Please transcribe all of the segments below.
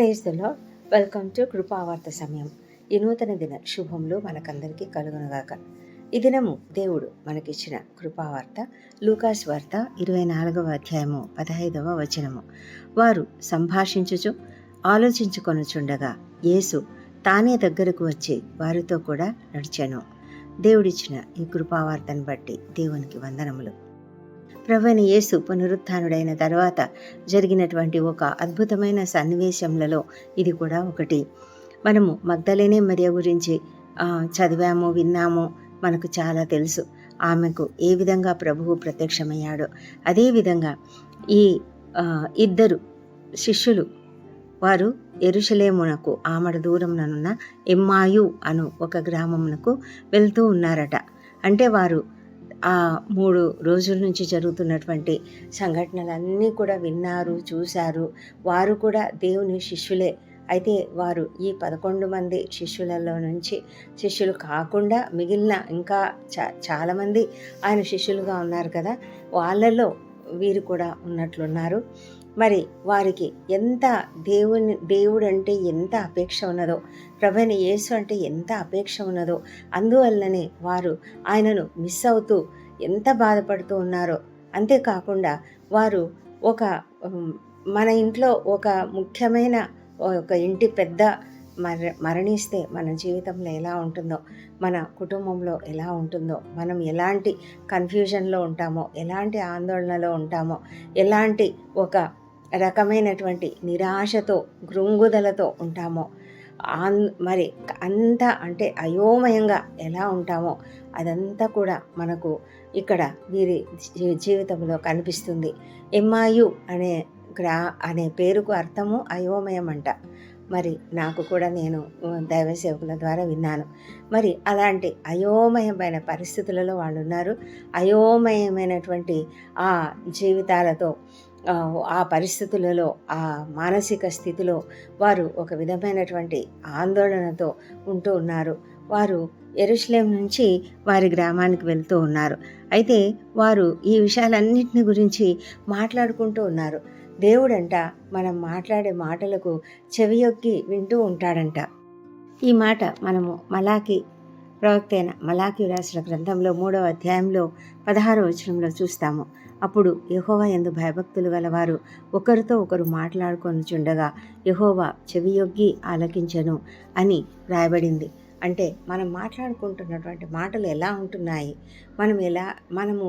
Praise the Lord welcome to కృపావార్త సమయం. ఈ నూతన దిన శుభములు మనకందరికీ కలుగునగాక. ఈ దినము దేవుడు మనకిచ్చిన కృపావార్త లూకాస్ వార్త ఇరవై నాలుగవ అధ్యాయము పదహైదవ వచనము. వారు సంభాషించుచు ఆలోచించుకొనుచుండగా యేసు తానే దగ్గరకు వచ్చి వారితో కూడా నడిచాను. దేవుడిచ్చిన ఈ కృపావార్తను బట్టి దేవునికి వందనములు. ప్రవణ యేసు పునరుత్డైన తర్వాత జరిగినటువంటి ఒక అద్భుతమైన సన్నివేశంలో ఇది కూడా ఒకటి. మనము మగ్ధలేనే మరియ గురించి చదివాము విన్నాము మనకు చాలా తెలుసు. ఆమెకు ఏ విధంగా ప్రభువు ప్రత్యక్షమయ్యాడో. అదేవిధంగా ఈ ఇద్దరు శిష్యులు వారు ఎరుషలేమునకు ఆమడ దూరంలోనున్న ఎమ్మాయు అను ఒక గ్రామమునకు వెళ్తూ ఉన్నారట. అంటే వారు ఆ మూడు రోజుల నుంచి జరుగుతున్నటువంటి సంఘటనలన్నీ కూడా విన్నారు చూశారు. వారు కూడా దేవుని శిష్యులే. అయితే వారు ఈ పదకొండు మంది శిష్యులలో నుంచి శిష్యులు కాకుండా మిగిలిన ఇంకా చా చాలామంది ఆయన శిష్యులుగా ఉన్నారు కదా. వాళ్ళలో వీరు కూడా ఉన్నట్లున్నారు. మరి వారికి ఎంత దేవుని దేవుడు అంటే ఎంత అపేక్ష ఉన్నదో ప్రభని యేసు అంటే ఎంత అపేక్ష ఉన్నదో అందువల్లనే వారు ఆయనను మిస్ అవుతూ ఎంత బాధపడుతూ ఉన్నారో అంతేకాకుండా వారు ఒక మన ఇంట్లో ఒక ముఖ్యమైన ఒక ఇంటి పెద్ద మర మరణిస్తే మన జీవితంలో ఎలా ఉంటుందో మన కుటుంబంలో ఎలా ఉంటుందో మనం ఎలాంటి కన్ఫ్యూజన్లో ఉంటామో ఎలాంటి ఆందోళనలో ఉంటామో ఎలాంటి ఒక రకమైనటువంటి నిరాశతో గృంగుదలతో ఉంటామో ఆన్ మరి అంతా అంటే అయోమయంగా ఎలా ఉంటామో అదంతా కూడా మనకు ఇక్కడ వీరి జీ- జీవితంలో కనిపిస్తుంది. ఎంఐయు అనే గ్రా అనే పేరుకు అర్థము అయోమయం అంట. మరి నాకు కూడా నేను దైవ సేవకుల ద్వారా విన్నాను. మరి అలాంటి అయోమయమైన పరిస్థితులలో వాళ్ళు ఉన్నారు అయోమయమైనటువంటి ఆ జీవితాలతో ఆ, పరిస్థితులలో ఆ మానసిక స్థితిలో వారు ఒక విధమైనటువంటి ఆందోళనతో ఉంటూ ఉన్నారు. వారు ఎరుస్లేం నుంచి వారి గ్రామానికి వెళ్తూ ఉన్నారు. అయితే వారు ఈ విషయాలన్నింటిని గురించి మాట్లాడుకుంటూ ఉన్నారు. దేవుడంట మనం మాట్లాడే మాటలకు చెవియొక్కి వింటూ ఉంటాడంట. ఈ మాట మనము మలాకి ప్రవక్త అయిన మలాకి రాసిన గ్రంథంలో మూడవ అధ్యాయంలో పదహారవ వచనంలో చూస్తాము. అప్పుడు యహోవా ఎందు భయభక్తులు గలవారు. ఒకరితో ఒకరు మాట్లాడుకొని చుండగా యహోవా చెవియొగ్గి ఆలకించను అని రాయబడింది. అంటే మనం మాట్లాడుకుంటున్నటువంటి మాటలు ఎలా ఉంటున్నాయి? మనం ఎలా మనము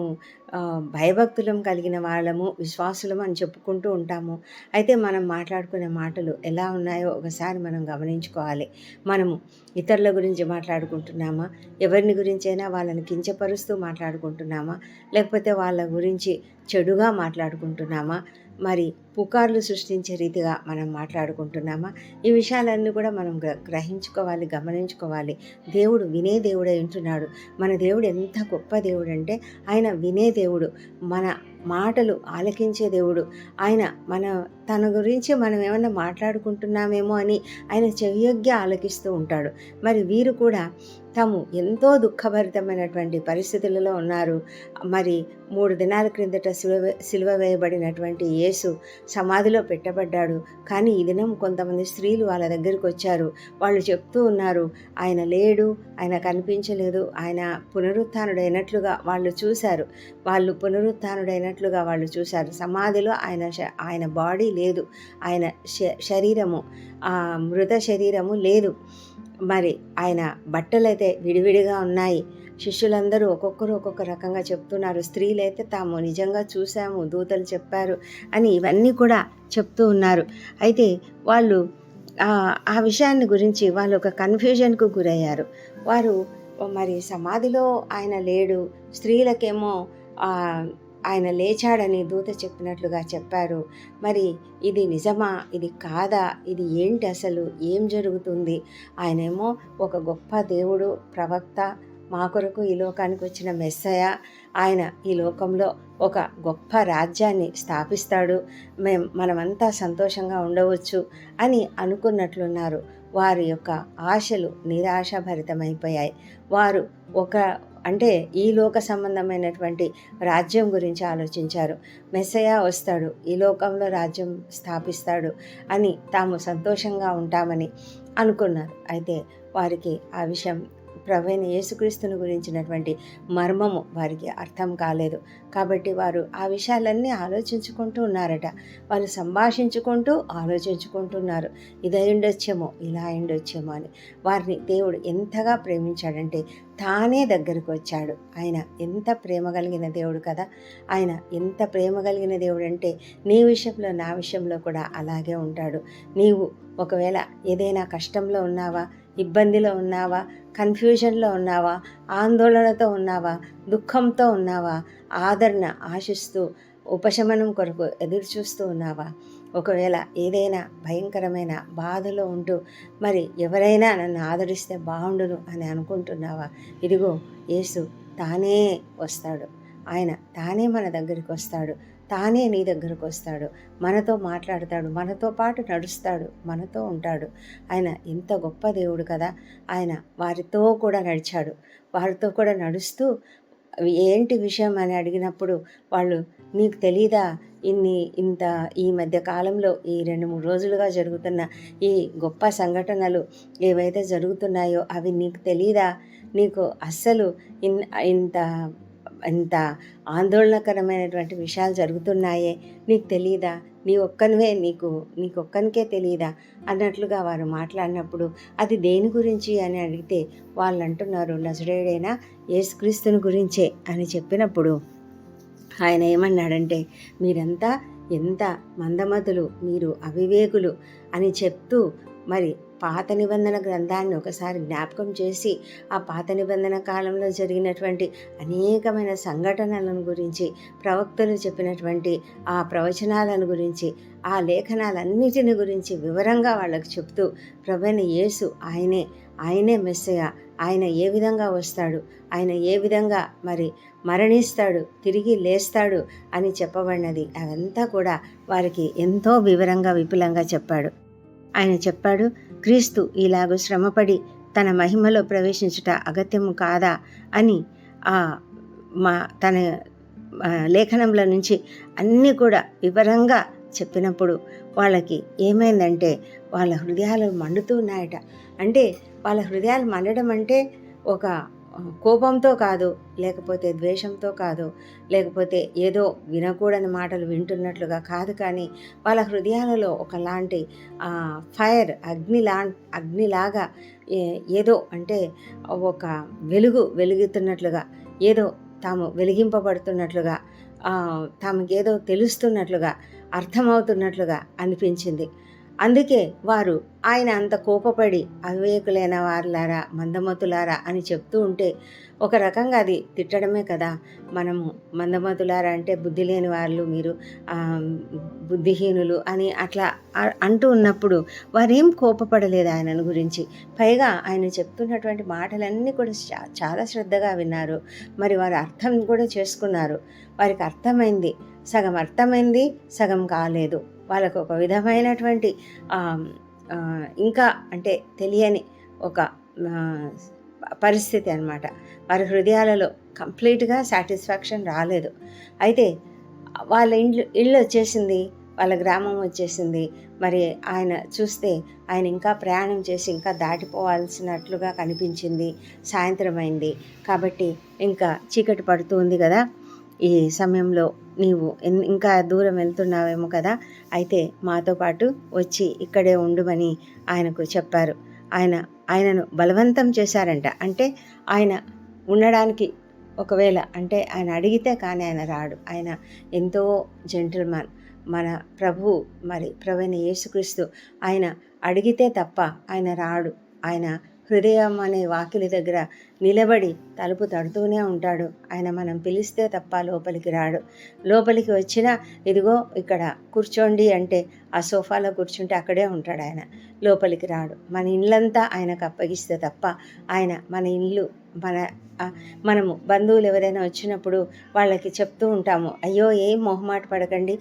భయభక్తులం కలిగిన వాళ్ళము విశ్వాసులం అని చెప్పుకుంటూ ఉంటాము. అయితే మనం మాట్లాడుకునే మాటలు ఎలా ఉన్నాయో ఒకసారి మనం గమనించుకోవాలి. మనము ఇతరుల గురించి మాట్లాడుకుంటున్నామా? ఎవరిని గురించైనా వాళ్ళని కించపరుస్తూ మాట్లాడుకుంటున్నామా? లేకపోతే వాళ్ళ గురించి చెడుగా మాట్లాడుకుంటున్నామా? మరి పుకార్లు సృష్టించే రీతిగా మనం మాట్లాడుకుంటున్నామా? ఈ విషయాలన్నీ కూడా మనం గ్ర గ్రహించుకోవాలి గమనించుకోవాలి. దేవుడు వినే దేవుడై ఉంటున్నాడు. మన దేవుడు ఎంత గొప్ప దేవుడు అంటే ఆయన వినే దేవుడు. మన మాటలు ఆలకించే దేవుడు. ఆయన మన తన గురించి మనం ఏమన్నా మాట్లాడుకుంటున్నామేమో అని ఆయన చెవియోగ్య ఆలకిస్తూ ఉంటాడు. మరి వీరు కూడా తాము ఎంతో దుఃఖభరితమైనటువంటి పరిస్థితులలో ఉన్నారు. మరి మూడు దినాల క్రిందట సిలువ సిలువ వేయబడినటువంటి యేసు సమాధిలో పెట్టబడ్డాడు. కానీ ఈ దినం కొంతమంది స్త్రీలు వాళ్ళ దగ్గరికి వచ్చారు. వాళ్ళు చెప్తూ ఉన్నారు ఆయన లేడు ఆయన కనిపించలేదు ఆయన పునరుత్డైనట్లుగా వాళ్ళు చూశారు. వాళ్ళు పునరుత్డైనట్లుగా వాళ్ళు చూశారు. సమాధిలో ఆయన ఆయన బాడీ లేదు. ఆయన శ- శరీరము ఆ మృత శరీరము లేదు. మరి ఆయన బట్టలైతే విడివిడిగా ఉన్నాయి. శిష్యులందరూ ఒక్కొక్కరు ఒక్కొక్క రకంగా చెప్తున్నారు. స్త్రీలైతే తాము నిజంగా చూసాము దూతలు చెప్పారు అని ఇవన్నీ కూడా చెప్తూ ఉన్నారు. అయితే వాళ్ళు ఆ- విషయాన్ని గురించి వాళ్ళు ఒక కన్ఫ్యూజన్కు గురయ్యారు. వారు మరి సమాధిలో ఆయన లేడు స్త్రీలకేమో ఆయన లేచాడని దూత చెప్పినట్లుగా చెప్పారు. మరి ఇది నిజమా? ఇది కాదా? ఇది ఏంటి అసలు? ఏం జరుగుతుంది? ఆయనేమో ఒక గొప్ప దేవుడు ప్రవక్త మా కొరకు ఈ లోకానికి వచ్చిన మెస్సయ. ఆయన ఈ లోకంలో ఒక గొప్ప రాజ్యాన్ని స్థాపిస్తాడు. మేం మనమంతా సంతోషంగా ఉండవచ్చు అని అనుకున్నట్లున్నారు. వారి యొక్క ఆశలు నిరాశాభరితమైపోయాయి. వారు ఒక అంటే ఈ లోక సంబంధమైనటువంటి రాజ్యం గురించి ఆలోచించారు. మెస్సయా వస్తాడు ఈ లోకంలో రాజ్యం స్థాపిస్తాడు అని తాము సంతోషంగా ఉంటామని అనుకున్నారు. అయితే వారికి ఆ విషయం ప్రవీణ యేసుక్రీస్తుని గురించినటువంటి మర్మము వారికి అర్థం కాలేదు. కాబట్టి వారు ఆ విషయాలన్నీ ఆలోచించుకుంటూ ఉన్నారట. వాళ్ళు సంభాషించుకుంటూ ఆలోచించుకుంటున్నారు. ఇది ఉండొచ్చేమో ఇలా ఉండొచ్చేమో అని. వారిని దేవుడు ఎంతగా ప్రేమించాడంటే తానే దగ్గరకు వచ్చాడు. ఆయన ఎంత ప్రేమ కలిగిన దేవుడు కదా. ఆయన ఎంత ప్రేమ కలిగిన దేవుడు అంటే నీ విషయంలో నా విషయంలో కూడా అలాగే ఉంటాడు. నీవు ఒకవేళ ఏదైనా కష్టంలో ఉన్నావా ఇబ్బందిలో ఉన్నావా? కన్ఫ్యూజన్లో ఉన్నావా? ఆందోళనతో ఉన్నావా? దుఃఖంతో ఉన్నావా? ఆదరణ ఆశిస్తూ ఉపశమనం కొరకు ఎదురు చూస్తూ ఉన్నావా? ఒకవేళ ఏదైనా భయంకరమైన బాధలో ఉంటూ మరి ఎవరైనా నన్ను ఆదరిస్తే బాగుండును అని అనుకుంటున్నావా? ఇదిగో యేసు తానే వస్తాడు. ఆయన తానే మన దగ్గరికి వస్తాడు. తానే నీ దగ్గరకు వస్తాడు. మనతో మాట్లాడతాడు. మనతో పాటు నడుస్తాడు. మనతో ఉంటాడు. ఆయన ఎంత గొప్ప దేవుడు కదా. ఆయన వారితో కూడా నడిచాడు. వారితో కూడా నడుస్తూ ఏంటి విషయం అని అడిగినప్పుడు వాళ్ళు నీకు తెలీదా? ఇన్ని ఇంత ఈ మధ్య కాలంలో ఈ రెండు మూడు రోజులుగా జరుగుతున్న ఈ గొప్ప సంఘటనలు ఏవైతే జరుగుతున్నాయో అవి నీకు తెలీదా? నీకు అస్సలు ఇన్ ఇంత ఎంత ఆందోళనకరమైనటువంటి విషయాలు జరుగుతున్నాయే? నీకు తెలియదా నీ ఒక్కనివే నీకు నీకొక్కనికే తెలియదా అన్నట్లుగా వారు మాట్లాడినప్పుడు అది దేని గురించి అని అడిగితే వాళ్ళు అంటున్నారు నజరేడైనా యేసుక్రీస్తుని గురించే అని చెప్పినప్పుడు ఆయన ఏమన్నాడంటే మీరంతా ఎంత మందమతులు మీరు అవివేకులు అని చెప్తూ మరి పాత నిబంధన గ్రంథాన్ని ఒకసారి జ్ఞాపకం చేసి ఆ పాత నిబంధన కాలంలో జరిగినటువంటి అనేకమైన సంఘటనలను గురించి ప్రవక్తలు చెప్పినటువంటి ఆ ప్రవచనాలను గురించి ఆ లేఖనాలన్నిటిని గురించి వివరంగా వాళ్ళకు చెప్తూ ప్రభైన యేసు ఆయనే ఆయనే మెస్సయ ఆయన ఏ విధంగా వస్తాడు ఆయన ఏ విధంగా మరి మరణిస్తాడు తిరిగి లేస్తాడు అని చెప్పబడినది అదంతా కూడా వారికి ఎంతో వివరంగా విపులంగా చెప్పాడు. ఆయన చెప్పాడు క్రీస్తు ఇలాగ శ్రమపడి తన మహిమలో ప్రవేశించుట అగత్యము కాదా అని ఆ మా తన లేఖనంలో నుంచి అన్నీ కూడా వివరంగా చెప్పినప్పుడు వాళ్ళకి ఏమైందంటే వాళ్ళ హృదయాలు మండుతూ ఉన్నాయట. అంటే వాళ్ళ హృదయాలు మండడం అంటే ఒక కోపంతో కాదు లేకపోతే ద్వేషంతో కాదు లేకపోతే ఏదో వినకూడని మాటలు వింటున్నట్లుగా కాదు కానీ వాళ్ళ హృదయాలలో ఒకలాంటి ఫైర్ అగ్నిలా అగ్నిలాగా ఏదో అంటే ఒక వెలుగు వెలుగుతున్నట్లుగా ఏదో తాము వెలిగింపబడుతున్నట్లుగా తమకేదో తెలుస్తున్నట్లుగా అర్థమవుతున్నట్లుగా అనిపించింది. అందుకే వారు ఆయన అంత కోపపడి అవివేకులైన వారులారా మందమతులారా అని చెప్తూ ఉంటే ఒక రకంగా అది తిట్టడమే కదా. మనము మందమతులారా అంటే బుద్ధి లేని వాళ్ళు మీరు బుద్ధిహీనులు అని అట్లా అంటూ ఉన్నప్పుడు వారేం కోపపడలేదు ఆయనను గురించి. పైగా ఆయన చెప్తున్నటువంటి మాటలన్నీ కూడా చాలా శ్రద్ధగా విన్నారు. మరి వారు అర్థం కూడా చేసుకున్నారు. వారికి అర్థమైంది. సగం అర్థమైంది సగం కాలేదు. వాళ్ళకు ఒక విధమైనటువంటి ఇంకా అంటే తెలియని ఒక పరిస్థితి అనమాట వారి హృదయాలలో కంప్లీట్గా సాటిస్ఫాక్షన్ రాలేదు. అయితే వాళ్ళ ఇండ్లు ఇల్లు వచ్చేసింది వాళ్ళ గ్రామం వచ్చేసింది. మరి ఆయన చూస్తే ఆయన ఇంకా ప్రయాణం చేసి ఇంకా దాటిపోవాల్సినట్లుగా కనిపించింది. సాయంత్రం అయింది. కాబట్టి ఇంకా చీకటి పడుతుంది కదా. ఈ సమయంలో నీవు ఇంకా దూరం వెళ్తున్నావేమో కదా అయితే మాతో పాటు వచ్చి ఇక్కడే ఉండుమని ఆయనకు చెప్పారు. ఆయన ఆయనను బలవంతం చేశారంట. అంటే ఆయన ఉండడానికి ఒకవేళ అంటే ఆయన అడిగితే కానీ ఆయన రాడు. ఆయన ఎంతో జెంటిల్మాన్ మన ప్రభు మరి ప్రవీణ యేసుక్రీస్తు ఆయన అడిగితే తప్ప ఆయన రాడు. ఆయన హృదయం అనే వాకిలి దగ్గర నిలబడి తలుపు తడుతూనే ఉంటాడు. ఆయన మనం పిలిస్తే తప్ప లోపలికి రాడు. లోపలికి వచ్చినా ఇదిగో ఇక్కడ కూర్చోండి అంటే ఆ సోఫాలో కూర్చుంటే అక్కడే ఉంటాడు ఆయన. లోపలికి రాడు. మన ఇళ్ళంతా ఆయనకు అప్పగిస్తే తప్ప ఆయన మన ఇల్లు మన మనము బంధువులు ఎవరైనా వచ్చినప్పుడు వాళ్ళకి చెప్తూ ఉంటాము అయ్యో ఏం మొహమాట పడకండి.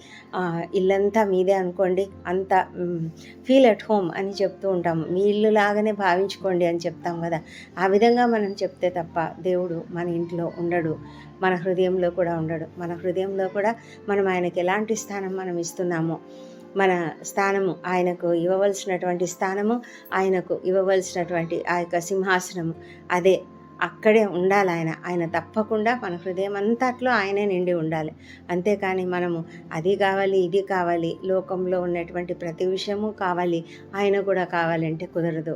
ఇల్లంతా మీదే అనుకోండి. అంత ఫీల్ అట్ హోమ్ అని చెప్తూ ఉంటాము. మీ ఇల్లు లాగానే భావించుకోండి అని చెప్తాం కదా. ఆ విధంగా మనం చెప్తే తప్ప దేవుడు మన ఇంట్లో ఉండడు మన హృదయంలో కూడా ఉండడు. మన హృదయంలో కూడా మనం ఆయనకి ఎలాంటి స్థానం మనం ఇస్తున్నామో మన స్థానము ఆయనకు ఇవ్వవలసినటువంటి స్థానము ఆయనకు ఇవ్వవలసినటువంటి ఆ యొక్క సింహాసనము అదే. అక్కడే ఉండాలి ఆయన. ఆయన తప్పకుండా మన హృదయం అంతట్లో ఆయనే నిండి ఉండాలి. అంతేకాని మనము అది కావాలి ఇది కావాలి లోకంలో ఉన్నటువంటి ప్రతి విషయము కావాలి ఆయన కూడా కావాలంటే కుదరదు.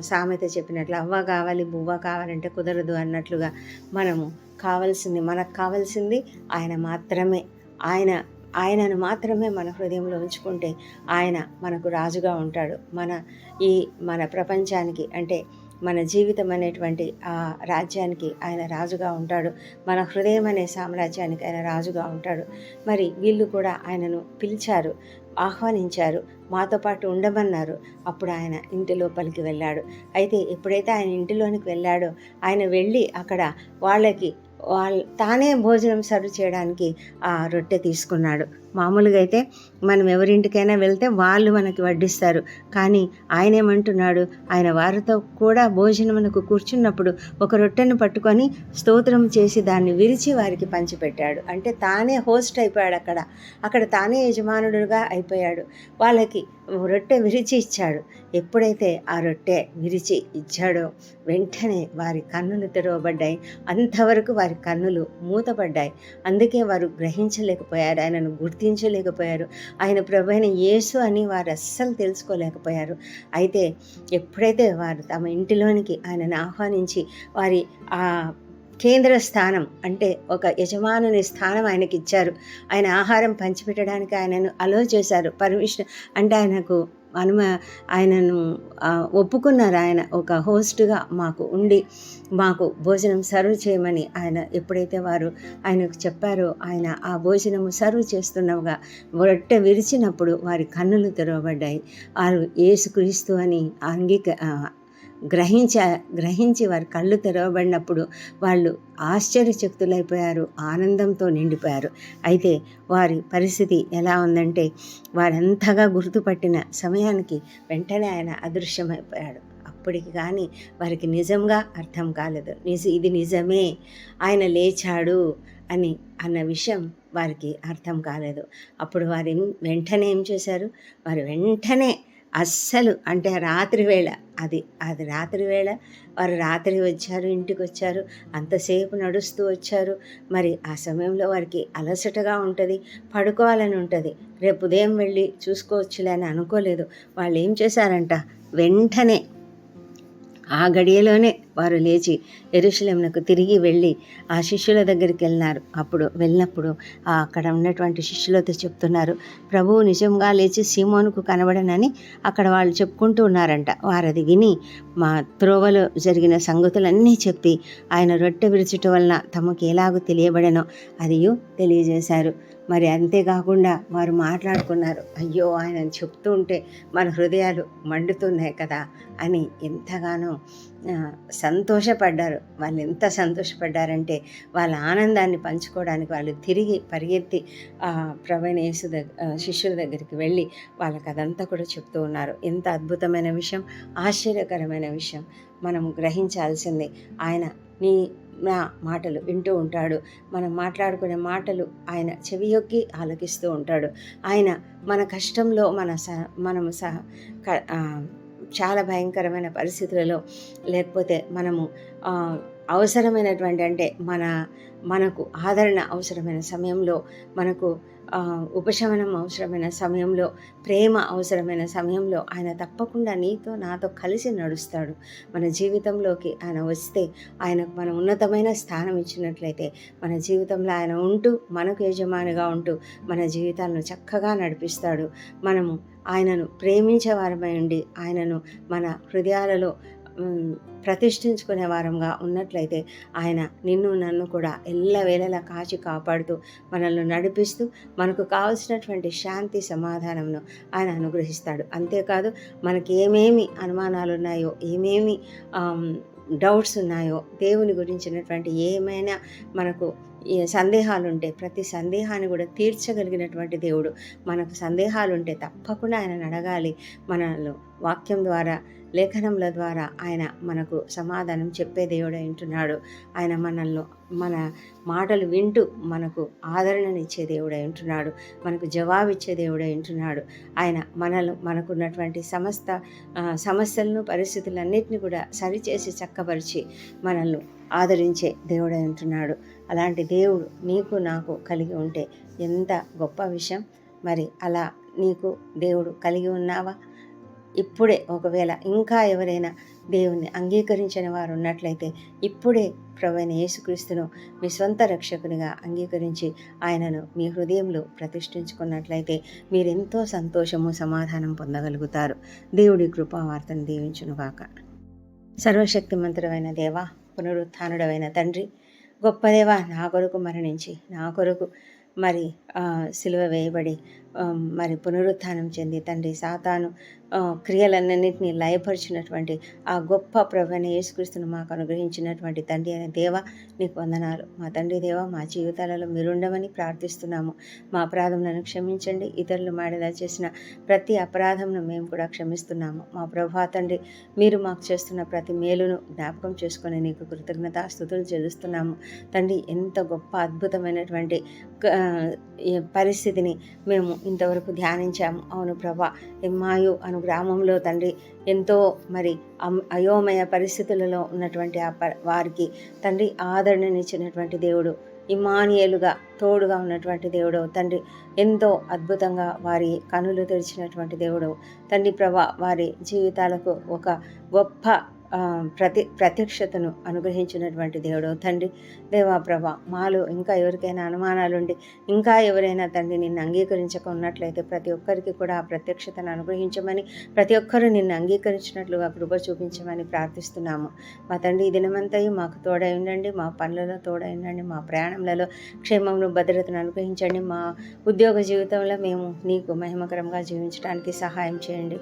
సామెత చెప్పినట్లు అవ్వ కావాలి బువ్వ కావాలంటే కుదరదు అన్నట్లుగా మనము కావాల్సింది మనకు కావాల్సింది ఆయన మాత్రమే. ఆయన ఆయనను మాత్రమే మన హృదయంలో ఉంచుకుంటే ఆయన మనకు రాజుగా ఉంటాడు. మన ఈ మన ప్రపంచానికి అంటే మన జీవితం అనేటువంటి ఆ రాజ్యానికి ఆయన రాజుగా ఉంటాడు. మన హృదయం అనే సామ్రాజ్యానికి ఆయన రాజుగా ఉంటాడు. మరి వీళ్ళు కూడా ఆయనను పిలిచారు. ఆహ్వానించారు. మాతో పాటు ఉండమన్నారు. అప్పుడు ఆయన ఇంటి లోపలికి వెళ్ళాడు. అయితే ఎప్పుడైతే ఆయన ఇంటిలోనికి వెళ్ళాడో ఆయన వెళ్ళి అక్కడ వాళ్ళకి వాళ్ళ తానే భోజనం సర్వ్ చేయడానికి ఆ రొట్టె తీసుకున్నాడు. మామూలుగా అయితే మనం ఎవరింటికైనా వెళ్తే వాళ్ళు మనకి వడ్డిస్తారు. కానీ ఆయన ఏమంటున్నాడు? ఆయన వారితో కూడా భోజనమునకు కూర్చున్నప్పుడు ఒక రొట్టెను పట్టుకొని స్తోత్రం చేసి దాన్ని విరిచి వారికి పంచిపెట్టాడు. అంటే తానే హోస్ట్ అయిపోయాడు అక్కడ. అక్కడ తానే యజమానుడుగా అయిపోయాడు. వాళ్ళకి రొట్టె విరిచి ఇచ్చాడు. ఎప్పుడైతే ఆ రొట్టె విరిచి ఇచ్చాడో వెంటనే వారి కన్నులు తెరవబడ్డాయి. అంతవరకు వారి కన్నులు మూతపడ్డాయి అందుకే వారు గ్రహించలేకపోయారు. ఆయనను గుర్తించలేకపోయారు. ఆయన ప్రభైన యేసు అని వారు అస్సలు తెలుసుకోలేకపోయారు. అయితే ఎప్పుడైతే వారు తమ ఇంటిలోనికి ఆయనను ఆహ్వానించి వారి ఆ కేంద్ర స్థానం అంటే ఒక యజమానుని స్థానం ఆయనకి ఇచ్చారు ఆయన ఆహారం పంచిపెట్టడానికి ఆయనను అలో చేశారు. పర్మిషన్ అంటే ఆయనకు అనుమ ఆయనను ఒప్పుకున్నారు ఆయన. ఒక హోస్ట్గా మాకు ఉండి మాకు భోజనం సర్వ్ చేయమని ఆయన ఎప్పుడైతే వారు ఆయనకు చెప్పారో ఆయన ఆ భోజనము సర్వ్ చేస్తున్నగా రొట్టె విరిచినప్పుడు వారి కన్నులు తెరవబడ్డాయి. వారు ఏసుక్రీస్తు అని అంగీక గ్రహించ గ్రహించి వారి కళ్ళు తెరవబడినప్పుడు వాళ్ళు ఆశ్చర్యచక్తులైపోయారు ఆనందంతో నిండిపోయారు. అయితే వారి పరిస్థితి ఎలా ఉందంటే వారంతగా గుర్తుపట్టిన సమయానికి వెంటనే ఆయన అదృశ్యమైపోయాడు. అప్పటికి కానీ వారికి నిజంగా అర్థం కాలేదు. నిజ ఇది నిజమే ఆయన లేచాడు అని అన్న విషయం వారికి అర్థం కాలేదు. అప్పుడు వారు వెంటనే ఏం చేశారు? వారు వెంటనే అస్సలు అంటే రాత్రి వేళ అది అది రాత్రి వేళ వారు రాత్రి వచ్చారు ఇంటికి వచ్చారు అంతసేపు నడుస్తూ వచ్చారు. మరి ఆ సమయంలో వారికి అలసటగా ఉంటుంది పడుకోవాలని ఉంటుంది. రేపు ఉదయం వెళ్ళి చూసుకోవచ్చులే అని అనుకోలేదు. వాళ్ళు ఏం చేశారంట? వెంటనే ఆ గడియలోనే వారు లేచి ఎరుషలేమునకు తిరిగి వెళ్ళి ఆ శిష్యుల దగ్గరికి వెళ్ళినారు. అప్పుడు వెళ్ళినప్పుడు ఆ అక్కడ ఉన్నటువంటి శిష్యులతో చెప్తున్నారు ప్రభువు నిజంగా లేచి సీమోనుకు కనబడనని అక్కడ వాళ్ళు చెప్పుకుంటూ ఉన్నారంట. వారు అది విని మా త్రోవలో జరిగిన సంగతులన్నీ చెప్పి ఆయన రొట్టె విరుచుట వలన తమకు ఎలాగో తెలియబడనో అది తెలియజేశారు. మరి అంతేకాకుండా వారు మాట్లాడుకున్నారు అయ్యో ఆయన చెప్తూ ఉంటే మన హృదయాలు మండుతున్నాయి కదా అని ఎంతగానో సంతోషపడ్డారు. వాళ్ళు ఎంత సంతోషపడ్డారంటే వాళ్ళ ఆనందాన్ని పంచుకోవడానికి వాళ్ళు తిరిగి పరిగెత్తి ప్రవీణ యేసు దగ్గర శిష్యుల దగ్గరికి వెళ్ళి వాళ్ళకి అదంతా కూడా చెప్తూ ఉన్నారు. ఎంత అద్భుతమైన విషయం ఆశ్చర్యకరమైన విషయం. మనం గ్రహించాల్సిందే ఆయన నీ నా మాటలు వింటూ ఉంటాడు. మనం మాట్లాడుకునే మాటలు ఆయన చెవియొక్కి ఆలకిస్తూ ఉంటాడు. ఆయన మన కష్టంలో మన సహ మనము సహ చాలా భయంకరమైన పరిస్థితులలో లేకపోతే మనము అవసరమైనటువంటి అంటే మన మనకు ఆదరణ అవసరమైన సమయంలో మనకు ఉపశమనం అవసరమైన సమయంలో ప్రేమ అవసరమైన సమయంలో ఆయన తప్పకుండా నీతో నాతో కలిసి నడుస్తాడు. మన జీవితంలోకి ఆయన వస్తే ఆయనకు మన ఉన్నతమైన స్థానం ఇచ్చినట్లయితే మన జీవితంలో ఆయన ఉంటూ మనకు యజమానిగా ఉంటూ మన జీవితాలను చక్కగా నడిపిస్తాడు. మనము ఆయనను ప్రేమించే వారమై ఉండి ఆయనను మన హృదయాలలో ప్రతిష్ఠించుకునే వారంగా ఉన్నట్లయితే ఆయన నిన్ను నన్ను కూడా ఎల్లవేళలా కాచి కాపాడుతూ మనల్ని నడిపిస్తూ మనకు కావలసినటువంటి శాంతి సమాధానంను ఆయన అనుగ్రహిస్తాడు. అంతేకాదు మనకి ఏమేమి అనుమానాలు ఉన్నాయో ఏమేమి డౌట్స్ ఉన్నాయో దేవుని గురించినటువంటి ఏమైనా మనకు సందేహాలు ఉంటే ప్రతి సందేహాన్ని కూడా తీర్చగలిగినటువంటి దేవుడు మనకు సందేహాలు ఉంటే తప్పకుండా ఆయన అడగాలి. మనలో వాక్యం ద్వారా లేఖనముల ద్వారా ఆయన మనకు సమాధానం చెప్పే దేవుడు ఉంటున్నాడు. ఆయన మనల్ని మన మాటలు వింటూ మనకు ఆదరణనిచ్చే దేవుడై ఉంటున్నాడు. మనకు జవాబిచ్చే దేవుడై ఉంటున్నాడు. ఆయన మనలో మనకున్నటువంటి సమస్త సమస్యలను పరిస్థితులన్నింటినీ కూడా సరిచేసి చక్కపరిచి మనల్ని ఆదరించే దేవుడై ఉంటున్నాడు. అలాంటి దేవుడు నీకు నాకు కలిగి ఉంటే ఎంత గొప్ప విషయం. మరి అలా నీకు దేవుడు కలిగి ఉన్నావా? ఇప్పుడే ఒకవేళ ఇంకా ఎవరైనా దేవుణ్ణి అంగీకరించిన వారు ఉన్నట్లయితే ఇప్పుడే ప్రవైన యేసుక్రీస్తును మీ సొంత రక్షకునిగా అంగీకరించి ఆయనను మీ హృదయంలో ప్రతిష్ఠించుకున్నట్లయితే మీరెంతో సంతోషము సమాధానం పొందగలుగుతారు. దేవుడి కృపావార్తను దీవించునుగాక. సర్వశక్తిమంతుడమైన దేవ పునరుత్డవైన తండ్రి గొప్ప దేవ నా కొరకు మరణించి నా కొరకు మరి సిలువ వేయబడి మరి పునరుత్థానం చెంది తండ్రి సాతాను క్రియలన్నింటినీ లయపరిచినటువంటి ఆ గొప్ప ప్రభుని యేసుక్రీస్తును మాకు అనుగ్రహించినటువంటి తండ్రి అయిన దేవ నీకు వందనాలు. మా తండ్రి దేవ మా జీవితాలలో మీరుండమని ప్రార్థిస్తున్నాము. మా అపరాధములను క్షమించండి. ఇతరులు మాడేలా చేసిన ప్రతి అపరాధమును మేము కూడా క్షమిస్తున్నాము. మా ప్రభా తండ్రి మీరు మాకు చేస్తున్న ప్రతి మేలును జ్ఞాపకం చేసుకొని నీకు కృతజ్ఞత స్థుతులు చెల్లిస్తున్నాము. తండ్రి ఎంత గొప్ప అద్భుతమైనటువంటి క- పరిస్థితిని మేము ఇంతవరకు ధ్యానించాము. అవును ప్రభా ఎమ్మాయు అను గ్రామంలో తండ్రి ఎంతో మరి అమ్- అయోమయ పరిస్థితులలో ఉన్నటువంటి ఆ వారికి తండ్రి ఆదరణనిచ్చినటువంటి దేవుడు ఇమానియలుగా తోడుగా ఉన్నటువంటి దేవుడు తండ్రి ఎంతో అద్భుతంగా వారి కనులు తెరిచినటువంటి దేవుడు. తండ్రి ప్రభా వారి జీవితాలకు ఒక గొప్ప ప్రతి ప్రత్యక్షతను అనుగ్రహించినటువంటి దేవుడు. తండ్రి దేవా ప్రభ మాలో ఇంకా ఎవరికైనా అనుమానాలుండి ఇంకా ఎవరైనా తండ్రి నిన్ను అంగీకరించకున్నట్లయితే ప్రతి ఒక్కరికి కూడా ఆ ప్రత్యక్షతను అనుగ్రహించమని ప్రతి ఒక్కరూ నిన్ను అంగీకరించినట్లుగా కృప చూపించమని ప్రార్థిస్తున్నాము. మా తండ్రి ఈ దినమంతయు మాకు తోడై ఉండండి మా పనులలో తోడై ఉండండి మా ప్రయాణంలో క్షేమమును భద్రతను అనుగ్రహించండి. మా ఉద్యోగ జీవితంలో మేము నీకు మహిమకరంగా జీవించడానికి సహాయం చేయండి.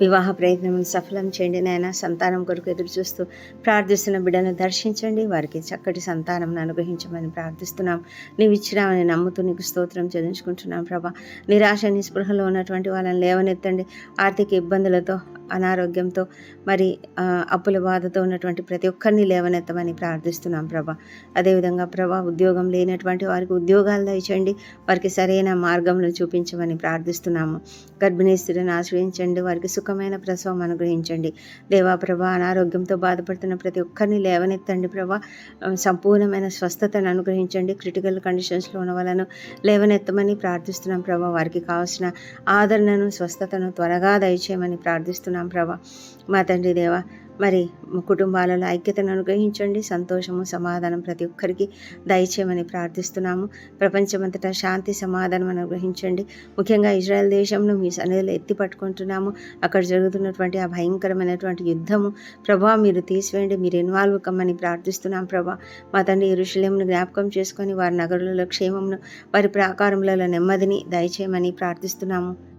వివాహ ప్రయత్నం సఫలం చేయండి నాయన. సంతానం కొరకు ఎదురు చూస్తూ ప్రార్థిస్తున్న బిడ్డను దర్శించండి. వారికి చక్కటి సంతానం అనుగ్రహించమని ప్రార్థిస్తున్నాం. నీవు ఇచ్చినామని నమ్ముతూ నీకు స్తోత్రం చెల్లించుకుంటున్నాం ప్రభా. నిరాశ నిస్పృహలో ఉన్నటువంటి వాళ్ళని లేవనెత్తండి. ఆర్థిక ఇబ్బందులతో అనారోగ్యంతో మరి అప్పుల బాధతో ఉన్నటువంటి ప్రతి ఒక్కరిని లేవనెత్తమని ప్రార్థిస్తున్నాం ప్రభా. అదేవిధంగా ప్రభా ఉద్యోగం లేనటువంటి వారికి ఉద్యోగాలు దయచండి వారికి సరైన మార్గంలో చూపించమని ప్రార్థిస్తున్నాము. గర్భిణీ ఆశ్రయించండి. వారికి సుఖమైన ప్రసవం అనుగ్రహించండి. దేవా ప్రభా అనారోగ్యంతో బాధపడుతున్న ప్రతి ఒక్కరిని లేవనెత్తండి ప్రభా. సంపూర్ణమైన స్వస్థతను అనుగ్రహించండి. క్రిటికల్ కండిషన్స్లో ఉన్న వాళ్ళను లేవనెత్తమని ప్రార్థిస్తున్నాం ప్రభా. వారికి కావాల్సిన ఆదరణను స్వస్థతను త్వరగా దయచేయమని ప్రార్థిస్తున్నాం. ప్రభా. మా తండ్రి దేవా మరి కుటుంబాలలో ఐక్యతను అనుగ్రహించండి. సంతోషము సమాధానం ప్రతి ఒక్కరికి దయచేయమని ప్రార్థిస్తున్నాము. ప్రపంచమంతటా శాంతి సమాధానం అనుగ్రహించండి. ముఖ్యంగా ఇజ్రాయెల్ దేశంలో మీ సన్నిధిలో ఎత్తి పట్టుకుంటున్నాము. అక్కడ జరుగుతున్నటువంటి ఆ భయంకరమైనటువంటి యుద్ధము ప్రభా మీరు తీసివేయండి. మీరు ఇన్వాల్వ్ కమ్మని ప్రార్థిస్తున్నాం ప్రభా. మా తండ్రి ఋషులేమును జ్ఞాపకం చేసుకొని వారి నగరులలో క్షేమమును వారి ప్రాకారములలో నెమ్మదిని దయచేయమని ప్రార్థిస్తున్నాము.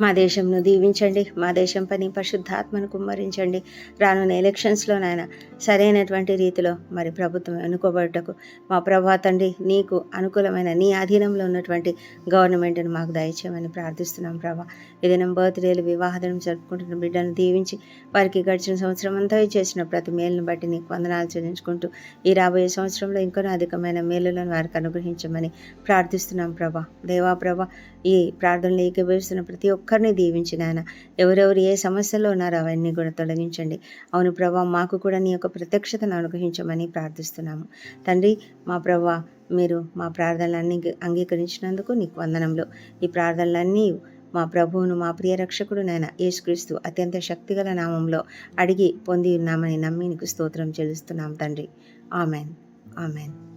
మా దేశంను దీవించండి మా దేశం పని పరిశుద్ధాత్మను కుమ్మరించండి. రానున్న ఎలక్షన్స్లో నాయన సరైనటువంటి రీతిలో మరి ప్రభుత్వం ఎన్నుకోబడ్డకు మా ప్రభా తండ్రి నీకు అనుకూలమైన నీ అధీనంలో ఉన్నటువంటి గవర్నమెంట్ను మాకు దయచేయమని ప్రార్థిస్తున్నాం ప్రభా. ఏదైనా బర్త్డేలు వివాహదనం జరుపుకుంటున్న బిడ్డను దీవించి వారికి గడిచిన సంవత్సరం అంతా చేసిన ప్రతి మేలును బట్టి నీకు వందనాలు చెల్లించుకుంటూ ఈ రాబోయే సంవత్సరంలో ఇంకొన అధికమైన మేలులను వారికి అనుగ్రహించమని ప్రార్థిస్తున్నాం ప్రభా. దేవా ప్రభా ఈ ప్రార్థనలు ఏకీభవిస్తున్న ప్రతి ఒక్క ఒక్కరిని దీవించిన ఆయన ఎవరెవరు ఏ సమస్యలో ఉన్నారో అవన్నీ కూడా తొలగించండి. అవును ప్రభా మాకు కూడా నీ యొక్క ప్రత్యక్షతను అనుగ్రహించమని ప్రార్థిస్తున్నాము. తండ్రి మా ప్రభా మీరు మా ప్రార్థనలన్నీ అంగీకరించినందుకు నీకు వందనంలో ఈ ప్రార్థనలన్నీ మా ప్రభువును మా ప్రియ రక్షకుడు నాయన యేసుక్రీస్తు అత్యంత శక్తిగల నామంలో అడిగి పొంది ఉన్నామని నమ్మి నీకు స్తోత్రం చెల్లిస్తున్నాం తండ్రి. ఆమెన్. ఆమెన్.